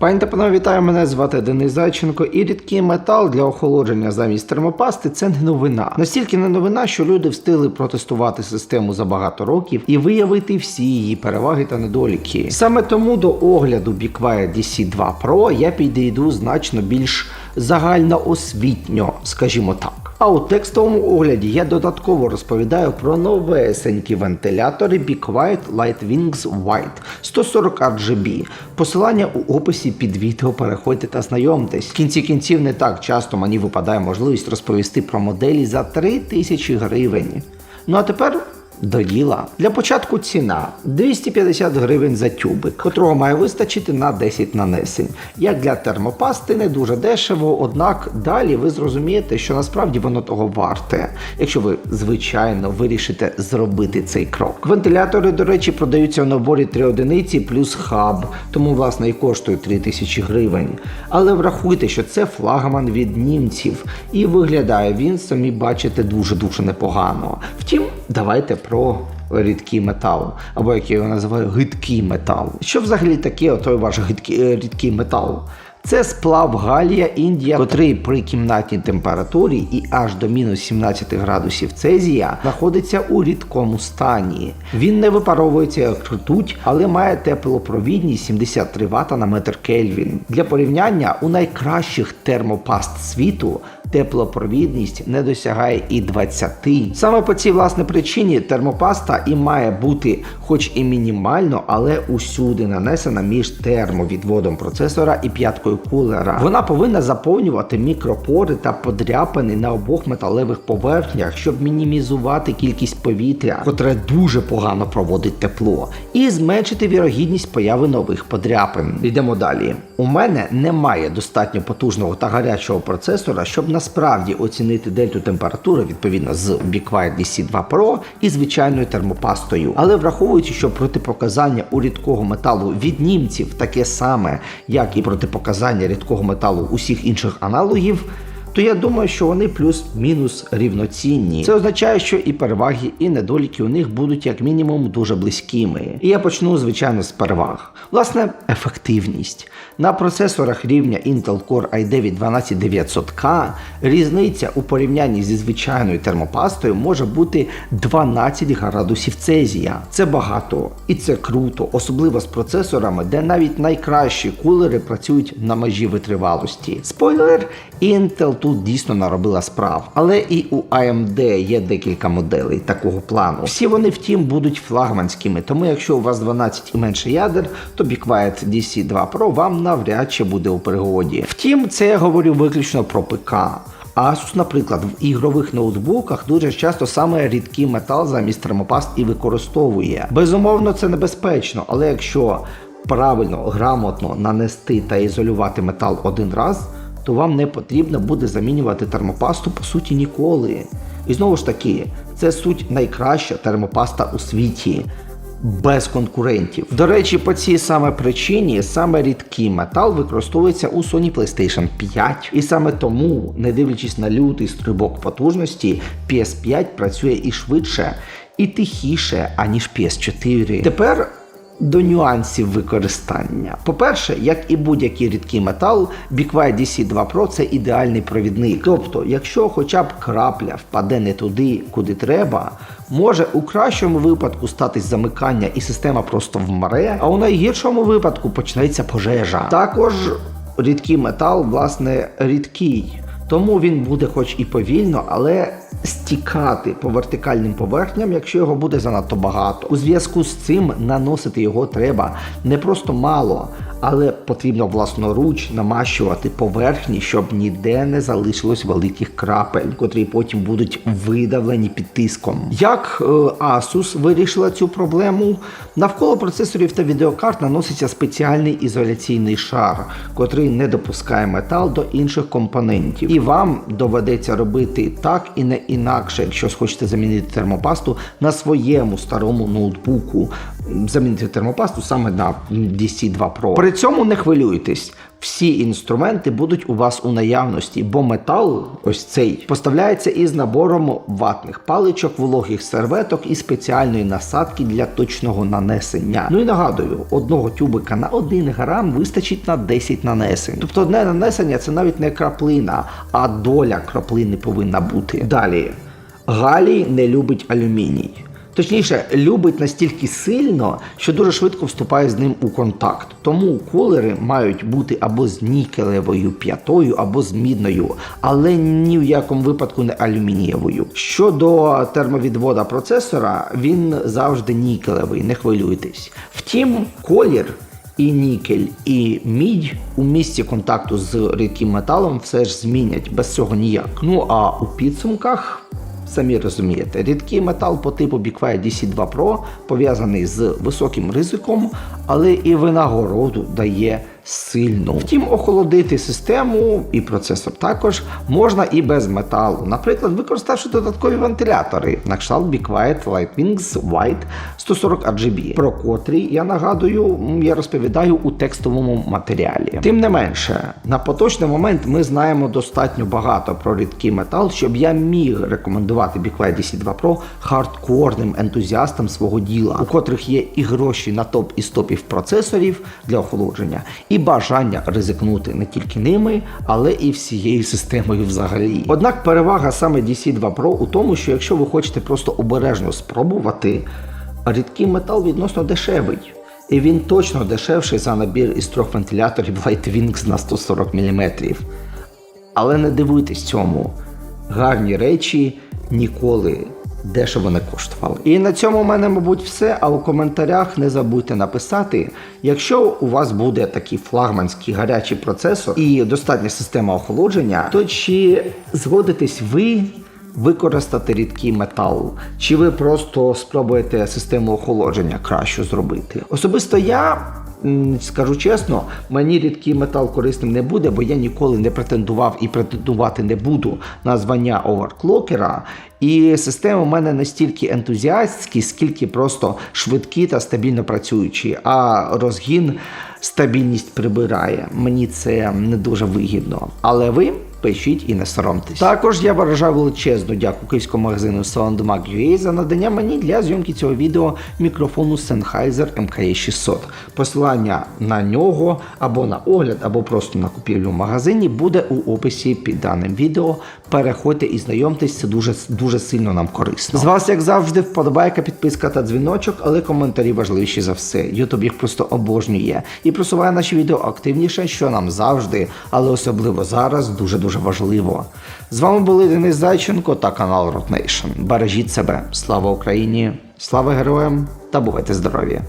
Пані та панове, вітаю, мене звати Денис Зайченко. І рідкий метал для охолодження замість термопасти це не новина. Настільки не новина, що люди встигли протестувати систему за багато років і виявити всі її переваги та недоліки. Саме тому до огляду Be DC2 Pro я підійду значно більш загальноосвітньо, скажімо так. А у текстовому огляді я додатково розповідаю про новесенькі вентилятори Be Quiet Lightwings White 140 RGB. Посилання у описі під відео переходьте та знайомтесь. В кінці кінців не так часто мені випадає можливість розповісти про моделі за 3000 гривень. Ну а тепер до діла. Для початку ціна 250 гривень за тюбик, котрого має вистачити на 10 нанесень. Як для термопасти не дуже дешево, однак далі ви зрозумієте, що насправді воно того варте, якщо ви звичайно вирішите зробити цей крок. Вентилятори, до речі, продаються в наборі 3 одиниці плюс хаб, тому власне і коштує 3000 гривень. Але врахуйте, що це флагман від німців, і виглядає він, самі бачите, дуже-дуже непогано. Втім, давайте про рідкий метали, або як я його називаю, гидкий метал. Що взагалі таке отой ваш гидкий, е, рідкий метал? Це сплав Галія Індія, котрий при кімнатній температурі і аж до мінус 17 градусів Цезія знаходиться у рідкому стані. Він не випаровується як ртуть, але має теплопровідність 73 Вт на метр Кельвін. Для порівняння у найкращих термопаст світу теплопровідність не досягає і 20. Саме по цій власне причині термопаста і має бути, хоч і мінімально, але усюди нанесена між термовідводом процесора і п'яткою кулера. Вона повинна заповнювати мікропори та подряпини на обох металевих поверхнях, щоб мінімізувати кількість повітря, котре дуже погано проводить тепло, і зменшити вірогідність появи нових подряпин. Йдемо далі. У мене немає достатньо потужного та гарячого процесора, щоб насправді оцінити дельту температури відповідно з Be Quiet DC2 Pro і звичайною термопастою. Але враховуючи, що протипоказання у рідкого металу від німців таке саме, як і протипоказання рідкого металу усіх інших аналогів. То я думаю, що вони плюс-мінус рівноцінні. Це означає, що і переваги, і недоліки у них будуть як мінімум дуже близькими. І я почну, звичайно, з переваг. Власне, ефективність. На процесорах рівня Intel Core i9 12900K різниця у порівнянні зі звичайною термопастою може бути 12 градусів Цезія. Це багато і це круто, особливо з процесорами, де навіть найкращі кулери працюють на межі витривалості. Спойлер, Intel тут дійсно наробила справ, але і у AMD є декілька моделей такого плану. Всі вони, втім, будуть флагманськими, тому якщо у вас 12 і менше ядер, то Be Quiet DC2 Pro вам навряд чи буде у пригоді. Втім, це я говорю виключно про ПК. Asus, наприклад, в ігрових ноутбуках дуже часто саме рідкий метал замість термопаст і використовує. Безумовно, це небезпечно, але якщо правильно, грамотно нанести та ізолювати метал один раз, то вам не потрібно буде замінювати термопасту по суті ніколи. І знову ж таки, це суть найкраща термопаста у світі. Без конкурентів. До речі, по цій саме причині саме рідкий метал використовується у Sony PlayStation 5. І саме тому, не дивлячись на лютий стрибок потужності, PS5 працює і швидше, і тихіше, аніж PS4. Тепер до нюансів використання. По-перше, як і будь-який рідкий метал, Quiet DC2 Pro це ідеальний провідник. Тобто, якщо хоча б крапля впаде не туди, куди треба, може у кращому випадку статись замикання і система просто вмре, а у найгіршому випадку почнеться пожежа. Також рідкий метал, власне, рідкий. Тому він буде хоч і повільно, але стікати по вертикальним поверхням, якщо його буде занадто багато. У зв'язку з цим наносити його треба не просто мало, але потрібно власноруч намащувати поверхні, щоб ніде не залишилось великих крапель, котрі потім будуть видавлені під тиском. Як е, Asus вирішила цю проблему? Навколо процесорів та відеокарт наноситься спеціальний ізоляційний шар, котрий не допускає метал до інших компонентів. І вам доведеться робити так і не інакше, якщо схочете замінити термопасту на своєму старому ноутбуку. Замінити термопасту саме на DC2 Pro. При цьому не хвилюйтесь. Всі інструменти будуть у вас у наявності, бо метал, ось цей, поставляється із набором ватних паличок, вологих серветок і спеціальної насадки для точного нанесення. Ну і нагадую, одного тюбика на 1 грам вистачить на 10 нанесень. Тобто одне нанесення це навіть не краплина, а доля краплини повинна бути. Далі. Галій не любить алюміній. Точніше, любить настільки сильно, що дуже швидко вступає з ним у контакт. Тому кулери мають бути або з нікелевою п'ятою, або з мідною, але ні в якому випадку не алюмінієвою. Щодо термовідвода процесора, він завжди нікелевий, не хвилюйтесь. Втім, колір. І нікель, і мідь у місці контакту з рідким металом все ж змінять без цього ніяк. Ну а у підсумках Самі розумієте, рідкий метал по типу BeQuiet DC2 Pro пов'язаний з високим ризиком, але і винагороду дає сильну. Втім, охолодити систему і процесор також можна і без металу, наприклад, використавши додаткові вентилятори на кшталт BeQuiet Lightwings White 140 RGB, про котрі я нагадую, я розповідаю у текстовому матеріалі. Тим не менше, на поточний момент ми знаємо достатньо багато про рідкий метал, щоб я міг рекомендувати BeQuiet DC2 Pro хардкорним ентузіастам свого діла, у котрих є і гроші на топ і стопів процесорів для охолодження, і бажання ризикнути не тільки ними, але і всією системою взагалі. Однак перевага саме DC2 Pro у тому, що якщо ви хочете просто обережно спробувати, рідкий метал відносно дешевий. І він точно дешевший за набір із трьох вентиляторів Lightwings на 140 мм. Але не дивуйтесь цьому. Гарні речі ніколи дешево не коштували. І на цьому в мене, мабуть, все. А у коментарях не забудьте написати, якщо у вас буде такий флагманський гарячий процесор і достатня система охолодження, то чи згодитесь ви використати рідкий метал, чи ви просто спробуєте систему охолодження кращу зробити? Особисто я. Скажу чесно, мені рідкий метал корисним не буде, бо я ніколи не претендував і претендувати не буду на звання оверклокера. І системи в мене настільки ентузіастські, скільки просто швидкі та стабільно працюючі, а розгін стабільність прибирає. Мені це не дуже вигідно. Але ви пишіть і не соромтесь. Також я виражаю величезну дяку київському магазину SoundMag.ua за надання мені для зйомки цього відео мікрофону Sennheiser MKE 600. Посилання на нього або на огляд, або просто на купівлю в магазині буде у описі під даним відео. Переходьте і знайомтесь, це дуже дуже сильно нам корисно. З вас, як завжди, вподобайка, підписка та дзвіночок, але коментарі важливіші за все. Ютуб їх просто обожнює і просуває наші відео активніше, що нам завжди, але особливо зараз дуже дуже важливо. З вами були Денис Зайченко та канал Nation. Бережіть себе. Слава Україні! Слава героям та бувайте здорові!